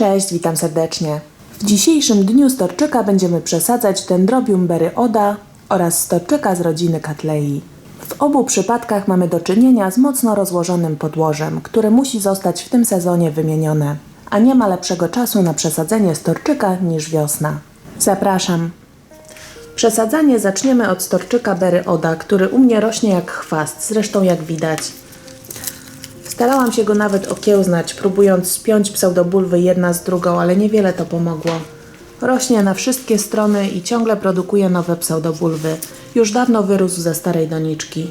Cześć, witam serdecznie. W dzisiejszym dniu storczyka będziemy przesadzać Dendrobium berry oda oraz storczyka z rodziny Cattleyi. W obu przypadkach mamy do czynienia z mocno rozłożonym podłożem, które musi zostać w tym sezonie wymienione, a nie ma lepszego czasu na przesadzenie storczyka niż wiosna. Zapraszam. Przesadzanie zaczniemy od storczyka berry oda, który u mnie rośnie jak chwast, zresztą jak widać. Starałam się go nawet okiełznać, próbując spiąć pseudobulwy jedna z drugą, ale niewiele to pomogło. Rośnie na wszystkie strony i ciągle produkuje nowe pseudobulwy. Już dawno wyrósł ze starej doniczki.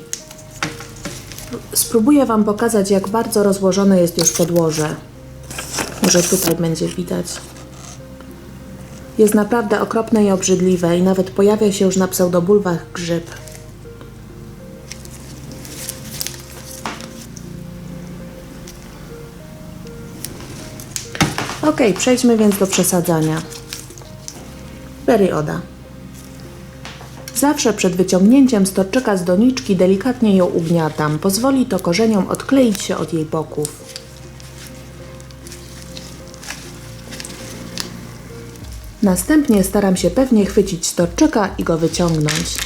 Spróbuję Wam pokazać, jak bardzo rozłożone jest już podłoże. Może tutaj będzie widać. Jest naprawdę okropne i obrzydliwe i nawet pojawia się już na pseudobulwach grzyb. Ok, przejdźmy więc do przesadzania. Perioda. Zawsze przed wyciągnięciem storczyka z doniczki delikatnie ją ugniatam. Pozwoli to korzeniom odkleić się od jej boków. Następnie staram się pewnie chwycić storczyka i go wyciągnąć.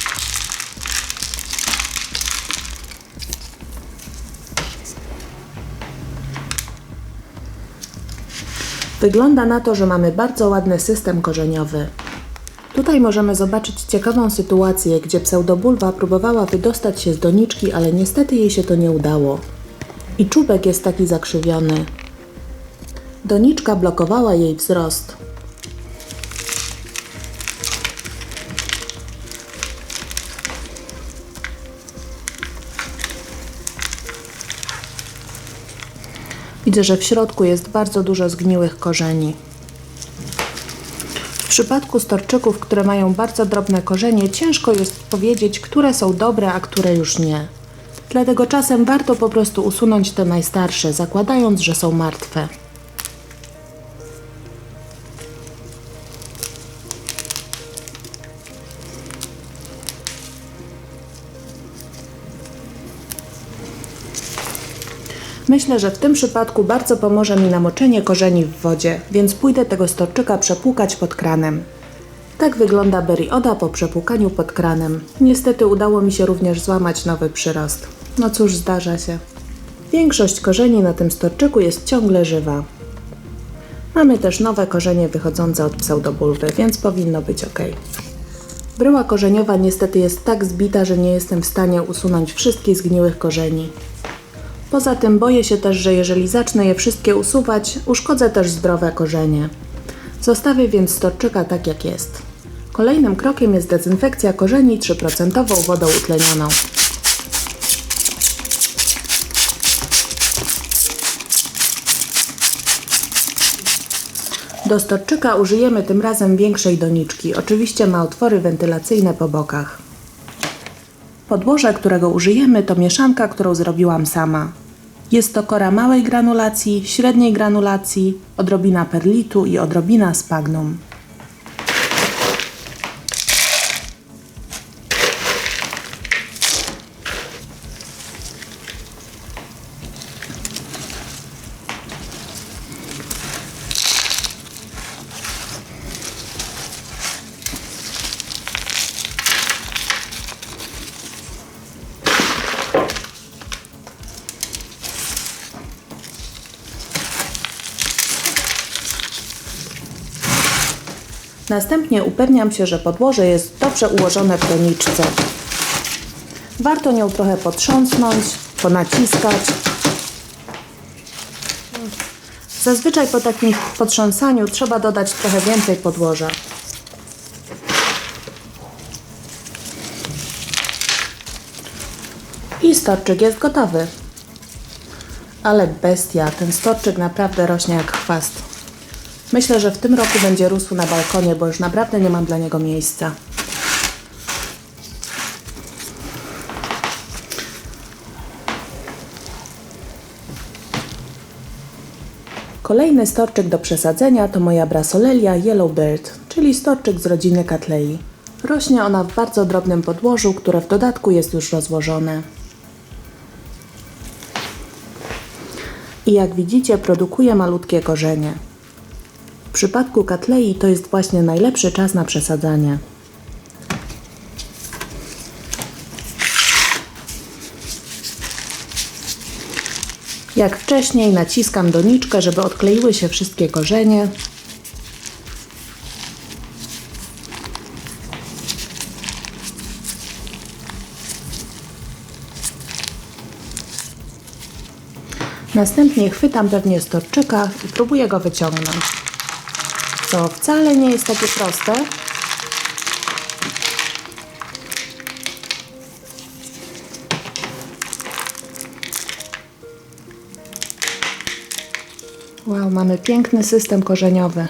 Wygląda na to, że mamy bardzo ładny system korzeniowy. Tutaj możemy zobaczyć ciekawą sytuację, gdzie pseudobulwa próbowała wydostać się z doniczki, ale niestety jej się to nie udało. I czubek jest taki zakrzywiony. Doniczka blokowała jej wzrost. Widzę, że w środku jest bardzo dużo zgniłych korzeni. W przypadku storczyków, które mają bardzo drobne korzenie, ciężko jest powiedzieć, które są dobre, a które już nie. Dlatego czasem warto po prostu usunąć te najstarsze, zakładając, że są martwe. Myślę, że w tym przypadku bardzo pomoże mi namoczenie korzeni w wodzie, więc pójdę tego storczyka przepłukać pod kranem. Tak wygląda berioda po przepłukaniu pod kranem. Niestety udało mi się również złamać nowy przyrost. No cóż, zdarza się. Większość korzeni na tym storczyku jest ciągle żywa. Mamy też nowe korzenie wychodzące od pseudobulwy, więc powinno być ok. Bryła korzeniowa niestety jest tak zbita, że nie jestem w stanie usunąć wszystkich zgniłych korzeni. Poza tym boję się też, że jeżeli zacznę je wszystkie usuwać, uszkodzę też zdrowe korzenie. Zostawię więc storczyka tak jak jest. Kolejnym krokiem jest dezynfekcja korzeni 3% wodą utlenioną. Do storczyka użyjemy tym razem większej doniczki. Oczywiście ma otwory wentylacyjne po bokach. Podłoże, którego użyjemy, to mieszanka, którą zrobiłam sama. Jest to kora małej granulacji, średniej granulacji, odrobina perlitu i odrobina spagnum. Następnie upewniam się, że podłoże jest dobrze ułożone w doniczce. Warto nią trochę potrząsnąć, ponaciskać. Zazwyczaj po takim potrząsaniu trzeba dodać trochę więcej podłoża. I storczyk jest gotowy. Ale bestia, ten storczyk naprawdę rośnie jak chwast. Myślę, że w tym roku będzie rósł na balkonie, bo już naprawdę nie mam dla niego miejsca. Kolejny storczyk do przesadzenia to moja Brasolelia Yellowbird, czyli storczyk z rodziny Cattleyi. Rośnie ona w bardzo drobnym podłożu, które w dodatku jest już rozłożone. I jak widzicie, produkuje malutkie korzenie. Przypadku katlei to jest właśnie najlepszy czas na przesadzanie. Jak wcześniej naciskam doniczkę, żeby odkleiły się wszystkie korzenie. Następnie chwytam pewnie storczyka i próbuję go wyciągnąć. Co wcale nie jest takie proste. Wow, mamy piękny system korzeniowy.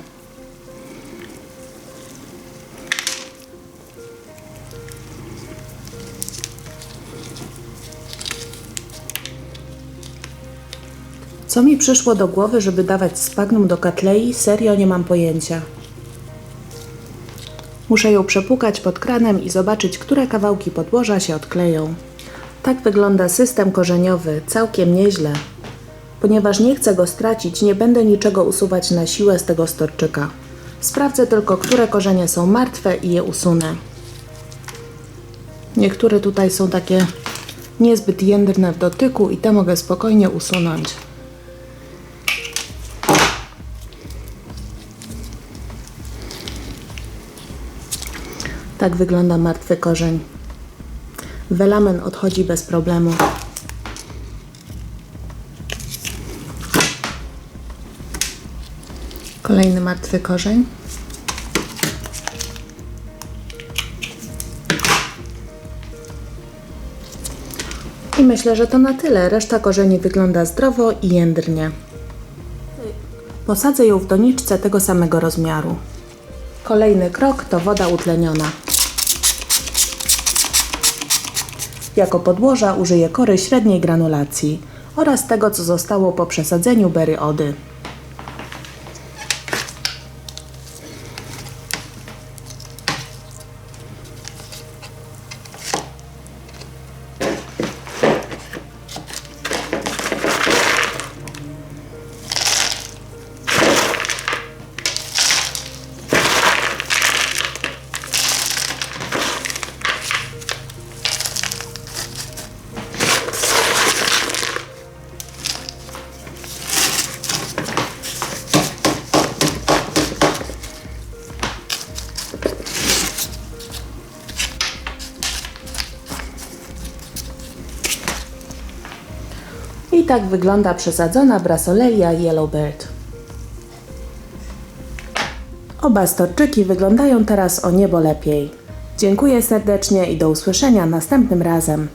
Co mi przyszło do głowy, żeby dawać spagnum do katlei, serio nie mam pojęcia. Muszę ją przepukać pod kranem i zobaczyć, które kawałki podłoża się odkleją. Tak wygląda system korzeniowy, całkiem nieźle. Ponieważ nie chcę go stracić, nie będę niczego usuwać na siłę z tego storczyka. Sprawdzę tylko, które korzenie są martwe i je usunę. Niektóre tutaj są takie niezbyt jędrne w dotyku i te mogę spokojnie usunąć. Tak wygląda martwy korzeń. Welamen odchodzi bez problemu. Kolejny martwy korzeń. I myślę, że to na tyle. Reszta korzeni wygląda zdrowo i jędrnie. Posadzę ją w doniczce tego samego rozmiaru. Kolejny krok to woda utleniona. Jako podłoża użyję kory średniej granulacji oraz tego, co zostało po przesadzeniu bery ody. I tak wygląda przesadzona Brasolelia Yellowbird. Oba storczyki wyglądają teraz o niebo lepiej. Dziękuję serdecznie i do usłyszenia następnym razem.